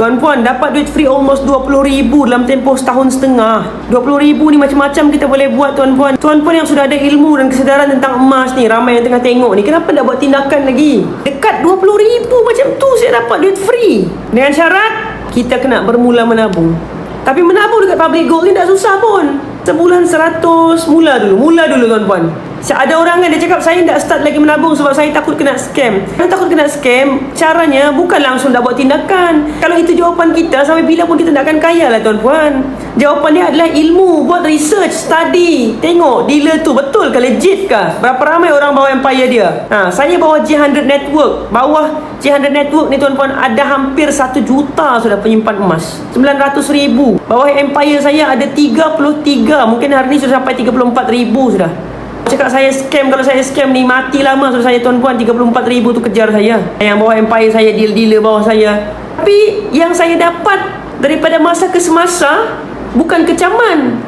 Tuan-puan dapat duit free almost RM20,000 dalam tempoh setahun setengah. RM20,000 ni macam-macam kita boleh buat tuan-puan. Tuan-puan yang sudah ada ilmu dan kesedaran tentang emas ni, ramai yang tengah tengok ni, kenapa tak buat tindakan lagi? Dekat RM20,000 macam tu saya dapat duit free. Dengan syarat kita kena bermula menabung. Tapi menabung dekat public gold ni tak susah pun. Sebulan 100 Mula dulu Mula dulu tuan-puan ada orang kan dia cakap saya tak start lagi menabung sebab saya takut kena scam. Kalau takut kena scam, caranya bukan langsung dah buat tindakan. Kalau itu jawapan kita, sampai bila pun kita tak akan kaya lah tuan-puan. Jawapan dia adalah ilmu, buat research, study. Tengok dealer tu betul ke legit ke? Berapa ramai orang bawa empire dia? Ha, saya bawa J100 Network. Bawah J100 Network ni tuan-puan ada hampir 1 juta sudah penyimpan emas. 900 ribu. Bawah empire saya ada 33. Mungkin hari ni sudah sampai 34 ribu sudah. Cakap saya scam Kalau saya scam ni Mati lama Suruh saya tuan-puan 34 ribu tu kejar saya Yang bawah empire saya Deal-dealer bawah saya Tapi Yang saya dapat Daripada masa ke semasa Bukan kecaman